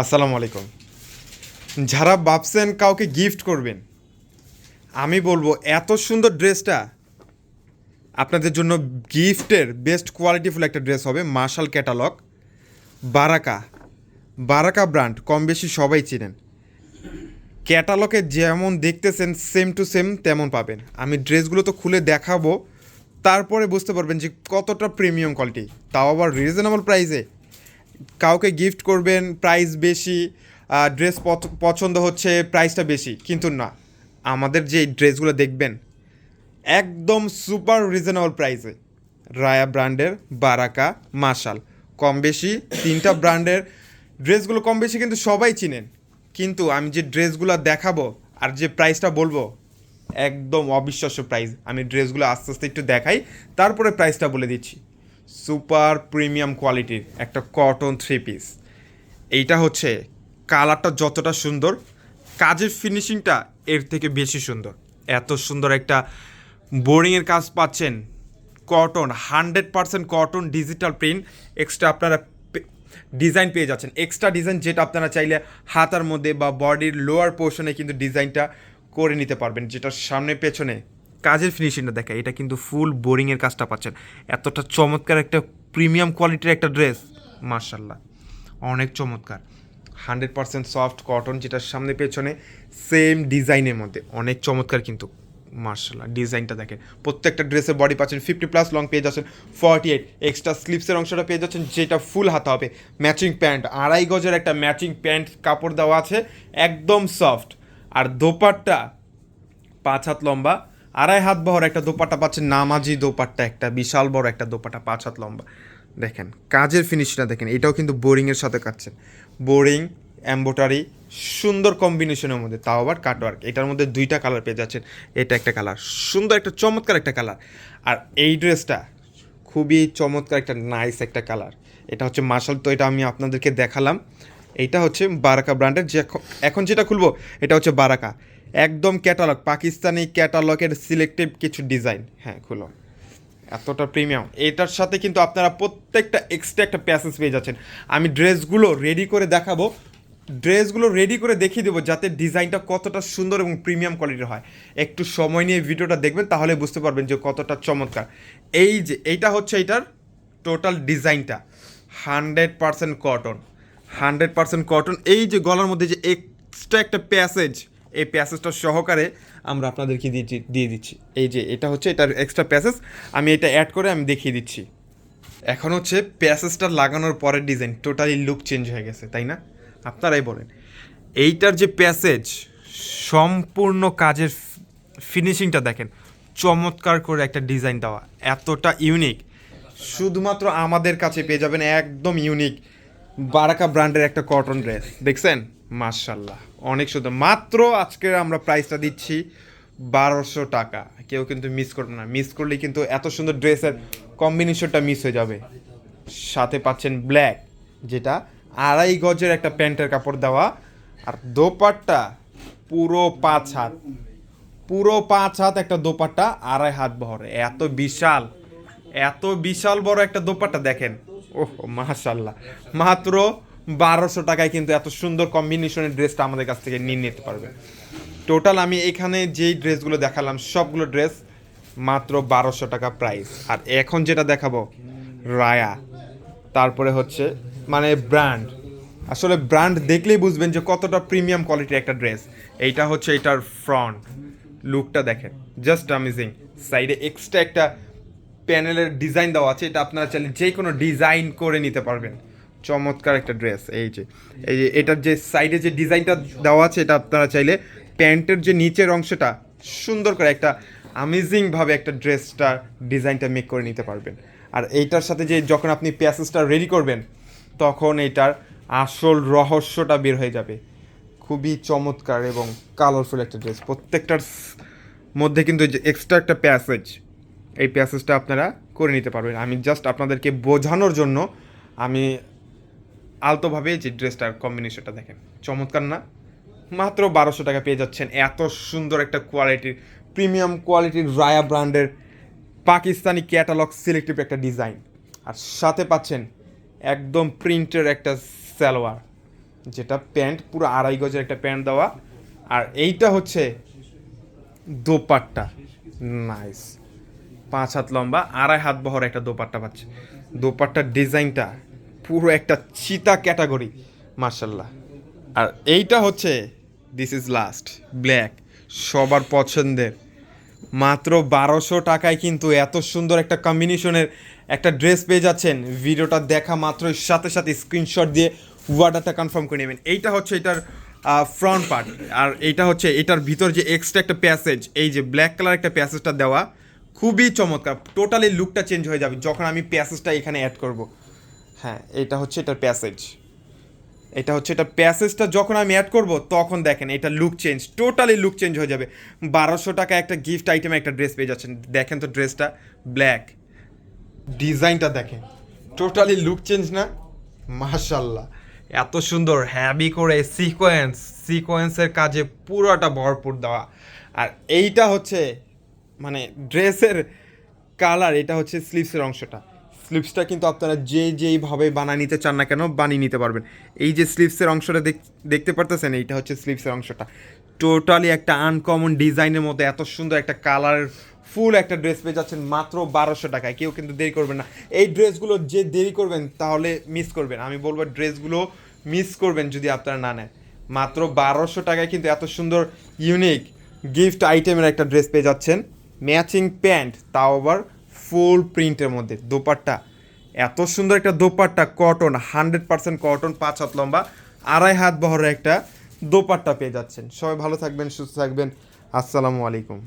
আসসালামু আলাইকুম। যারা ভাবছেন কাউকে গিফট করবেন, আমি বলব এত সুন্দর ড্রেসটা আপনাদের জন্য গিফটের বেস্ট কোয়ালিটিফুল একটা ড্রেস হবে Marshall catalogue, Baraka Baraka brand, কম বেশি সবাই চিনেন। ক্যাটালগে যেমন দেখতেছেন সেম টু সেম তেমন পাবেন। আমি ড্রেসগুলো তো খুলে দেখাবো, তারপরে বুঝতে পারবেন যে কতটা প্রিমিয়াম কোয়ালিটি তাও আবার রিজনেবল প্রাইসে কাউকে গিফট করবেন প্রাইস বেশি ড্রেস পছন্দ হচ্ছে প্রাইসটা বেশি। কিন্তু না, আমাদের যে ড্রেসগুলো দেখবেন, একদম সুপার রিজনেবল প্রাইসে রায়া ব্র্যান্ডের বারাকা মাশাল। কম বেশি, তিনটা ব্র্যান্ডের। ড্রেসগুলো কম বেশি কিন্তু সবাই চিনেন। কিন্তু আমি যে ড্রেসগুলো দেখাবো আর যে প্রাইসটা বলব, একদম অবিশ্বাস্য প্রাইস আমি ড্রেসগুলো আস্তে আস্তে একটু দেখাই, তারপরে প্রাইসটা বলে দিচ্ছি। সুপার প্রিমিয়াম কোয়ালিটির একটা কটন থ্রি পিস। এইটা হচ্ছে কালারটা যতটা সুন্দর, কাজের ফিনিশিংটা এর থেকে বেশি সুন্দর। এত সুন্দর একটা বোরিংয়ের কাজ পাচ্ছেন cotton, hundred percent cotton digital print. Extra আপনারা ডিজাইন পেয়ে যাচ্ছেন। এক্সট্রা ডিজাইন যেটা আপনারা চাইলে হাতার মধ্যে বা বডির লোয়ার পোর্শনে কিন্তু ডিজাইনটা করে নিতে পারবেন যেটা সামনে পেছনে কাজের ফিনিশিংটা দেখা এটা কিন্তু ফুল বোরিংয়ের কাজটা পাচ্ছেন। এতটা চমৎকার একটা প্রিমিয়াম কোয়ালিটির একটা ড্রেস মার্শাল্লাহ অনেক চমৎকার। হান্ড্রেড পার্সেন্ট সফট কটন যেটার সামনে পেছনে সেম ডিজাইনের মধ্যে। অনেক চমৎকার কিন্তু মার্শাল্লাহ ডিজাইনটা দেখেন। প্রত্যেকটা ড্রেসের বডি পাচ্ছেন ফিফটি প্লাস লং পেয়ে যাচ্ছেন ফর্টি এইট এক্সট্রা স্লিপসের অংশটা পেয়ে যাচ্ছেন, যেটা ফুল হাতা হবে। ম্যাচিং প্যান্ট আড়াই গজের একটা ম্যাচিং প্যান্ট কাপড় দেওয়া আছে, একদম সফট আর দোপাট্টা, পাঁচ হাত লম্বা আড়াই হাত বহর একটা দোপাট্টা পাচ্ছেন নামাজি দোপাট্টা একটা, বিশাল বড় একটা দোপাট্টা, পাঁচ হাত লম্বা। দেখেন, কাজের ফিনিশটা দেখেন, এটাও কিন্তু বোরিংয়ের সাথে কাটছেন। বোরিং, এম্বোটারি, সুন্দর কম্বিনেশনের মধ্যে, তাও আবার কাটওয়ার্ক এটার মধ্যে দুইটা কালার পেয়ে যাচ্ছেন, এটা একটা কালার সুন্দর একটা চমৎকার একটা কালার আর এই ড্রেসটা খুবই চমৎকার একটা নাইস একটা কালার এটা হচ্ছে মার্শাল তো এটা আমি আপনাদেরকে দেখালাম। এটা হচ্ছে বারাকা ব্র্যান্ডের যে এখন- এখন যেটা খুলবো, এটা হচ্ছে বারাকা একদম ক্যাটালগ পাকিস্তানি ক্যাটালগের সিলেক্টিভ কিছু ডিজাইন হ্যাঁ খুলো। এতটা প্রিমিয়াম এটার সাথে কিন্তু আপনারা প্রত্যেকটা এক্সট্রা একটা প্যাসেজ পেয়ে যাচ্ছেন। আমি ড্রেসগুলো রেডি করে দেখাবো। ড্রেসগুলো রেডি করে দেখিয়ে দেবো যাতে ডিজাইনটা কতটা সুন্দর এবং প্রিমিয়াম কোয়ালিটির হয়। একটু সময় নিয়ে ভিডিওটা দেখবেন, তাহলে বুঝতে পারবেন যে কতটা চমৎকার। এই যে, এইটা হচ্ছে এইটার টোটাল ডিজাইনটা hundred percent cotton hundred percent cotton এই যে গলার মধ্যে যে এক্সট্রা একটা প্যাসেজ এই প্যাসেজটা সহকারে আমরা আপনাদেরকে দিয়ে দিয়ে দিচ্ছি। এই যে এটা হচ্ছে, এটার এক্সট্রা প্যাসেজ আমি এটা অ্যাড করে আমি দেখিয়ে দিচ্ছি। এখন হচ্ছে প্যাসেজটা লাগানোর পরের ডিজাইন টোটালি লুক চেঞ্জ হয়ে গেছে, তাই না? আপনারাই বলেন। এইটার যে প্যাসেজ সম্পূর্ণ কাজের ফিনিশিংটা দেখেন। চমৎকার করে একটা ডিজাইন দেওয়া। এতটা ইউনিক শুধুমাত্র আমাদের কাছে পেয়ে যাবেন একদম ইউনিক বারাকা ব্র্যান্ডের একটা কটন ড্রেস দেখছেন? মার্শাল্লাহ অনেক সুন্দর মাত্র আজকে আমরা প্রাইসটা দিচ্ছি বারোশো টাকা। কেউ কিন্তু মিস করবে না। মিস করলে কিন্তু এত সুন্দর ড্রেসের কম্বিনেশনটা মিস হয়ে যাবে। সাথে পাচ্ছেন ব্ল্যাক যেটা আড়াই গজের একটা প্যান্টের কাপড় দেওয়া। আর দোপাট্টা পুরো পাঁচ হাত। পুরো পাঁচ হাত একটা দোপাট্টা, আড়াই হাত বহরে এত বিশাল। এত বিশাল বড় একটা দোপাট্টা দেখেন। ওহ, মাশাল্লাহ। মাত্র বারোশো টাকায় কিন্তু এত সুন্দর কম্বিনেশনের ড্রেসটা আমাদের কাছ থেকে নিয়ে নিতে পারবে। টোটাল আমি এখানে যেই ড্রেসগুলো দেখালাম, সবগুলো ড্রেস মাত্র বারোশো টাকা প্রাইস আর এখন যেটা দেখাবো রায়া তারপরে হচ্ছে মানে ব্র্যান্ড আসলে ব্র্যান্ড দেখলেই বুঝবেন যে কতটা প্রিমিয়াম কোয়ালিটির একটা ড্রেস এইটা হচ্ছে এটার ফ্রন্ট লুকটা দেখেন জাস্ট অ্যামেজিং সাইডে এক্সট্রা একটা প্যানেলের ডিজাইন দেওয়া আছে, এটা আপনারা চাইলে যে কোনো ডিজাইন করে নিতে পারবেন। চমৎকার একটা ড্রেস, এই যে এই যে, এটার যে সাইডে যে ডিজাইনটা দেওয়া আছে, এটা আপনারা চাইলে প্যান্টের যে নিচের অংশটা, সুন্দর করে একটা আমেজিংভাবে একটা ড্রেসটা, ডিজাইনটা মেক করে নিতে পারবেন। আর এইটার সাথে যে যখন আপনি প্যাসেজটা রেডি করবেন, তখন এইটার আসল রহস্যটা বের হয়ে যাবে। খুবই চমৎকার এবং কালারফুল একটা ড্রেস। প্রত্যেকটার মধ্যে কিন্তু যে এক্সট্রা একটা প্যাসেজ এই প্যাসেজটা আপনারা করে নিতে পারবেন। আমি জাস্ট আপনাদেরকে বোঝানোর জন্য আমি আলতোভাবে যে ড্রেসটার কম্বিনেশনটা দেখেন, চমৎকার না? মাত্র বারোশো টাকা পেয়ে যাচ্ছেন এত সুন্দর একটা কোয়ালিটির প্রিমিয়াম কোয়ালিটির রায়া ব্র্যান্ডের পাকিস্তানি ক্যাটালগ সিলেক্টিভ একটা ডিজাইন আর সাথে পাচ্ছেন একদম প্রিন্টের একটা সালোয়ার, যেটা প্যান্ট, পুরো আড়াই গজের একটা প্যান্ট দেওয়া। আর এইটা হচ্ছে দোপাট্টা। নাইস পাঁচ হাত লম্বা, আড়াই হাত বহর একটা দোপাট্টা পাচ্ছে। দোপাট্টার ডিজাইনটা পুরো একটা চিতা ক্যাটাগরি মার্শাল্লাহ আর এইটা হচ্ছে দিস ইজ লাস্ট ব্ল্যাক সবার পছন্দের। মাত্র বারোশো টাকায় কিন্তু এত সুন্দর একটা কম্বিনেশনের একটা ড্রেস পেয়ে যাচ্ছেন। ভিডিওটা দেখা মাত্রই, সাথে সাথে স্ক্রিনশট দিয়ে ওয়ার্ডারটা কনফার্ম করে নেবেন। এইটা হচ্ছে এটার ফ্রন্ট পার্ট আর এইটা হচ্ছে এটার ভিতর যে এক্সট্রা একটা প্যাসেজ এই যে ব্ল্যাক কালার একটা প্যাসেজটা দেওয়া, খুবই চমৎকার। টোটালি লুকটা চেঞ্জ হয়ে যাবে যখন আমি প্যাসেজটা এখানে অ্যাড করব। হ্যাঁ এটা হচ্ছে এটার প্যাসেজ এটা হচ্ছে এটা প্যাসেজটা যখন আমি অ্যাড করব, তখন দেখেন এটা look change totally look change হয়ে যাবে। বারোশো টাকা একটা গিফট আইটেমে একটা ড্রেস পেয়ে যাচ্ছেন। দেখেন তো ড্রেসটা ব্ল্যাক ডিজাইনটা দেখেন টোটালি লুক চেঞ্জ না? মাশাল্লাহ এত সুন্দর হ্যাভি করে সিকোয়েন্স সিকোয়েন্সের কাজে পুরোটা ভরপুর দেওয়া। আর এইটা হচ্ছে মানে ড্রেসের কালার এটা হচ্ছে স্লিভসের অংশটা। স্লিভসটা কিন্তু আপনারা যে যেইভাবে বানিয়ে নিতে চান না কেন বানিয়ে নিতে পারবেন। এই যে স্লিপসের অংশটা দেখ- দেখতে পারতেছেন, এইটা হচ্ছে স্লিপসের অংশটা। টোটালি একটা আনকমন ডিজাইনের মধ্যে এত সুন্দর একটা কালার ফুল একটা ড্রেস পেয়ে যাচ্ছেন মাত্র বারোশো টাকায়। কেউ কিন্তু দেরি করবেন না। এই ড্রেসগুলো যে দেরি করবেন, তাহলে মিস করবেন। আমি বলব ড্রেসগুলো মিস করবেন যদি আপনারা না নেন। মাত্র বারোশো টাকায় কিন্তু এত সুন্দর ইউনিক গিফট আইটেমের একটা ড্রেস পেয়ে যাচ্ছেন। ম্যাচিং প্যান্ট তাও আবার ফুল প্রিন্টের মধ্যে। দোপাট্টা। এত সুন্দর একটা dupatta, cotton, hundred percent cotton, পাঁচ হাত লম্বা, আড়াই হাত বহরের একটা দোপাট্টা পেয়ে যাচ্ছেন। সবাই ভালো থাকবেন, সুস্থ থাকবেন। আসসালামু আলাইকুম।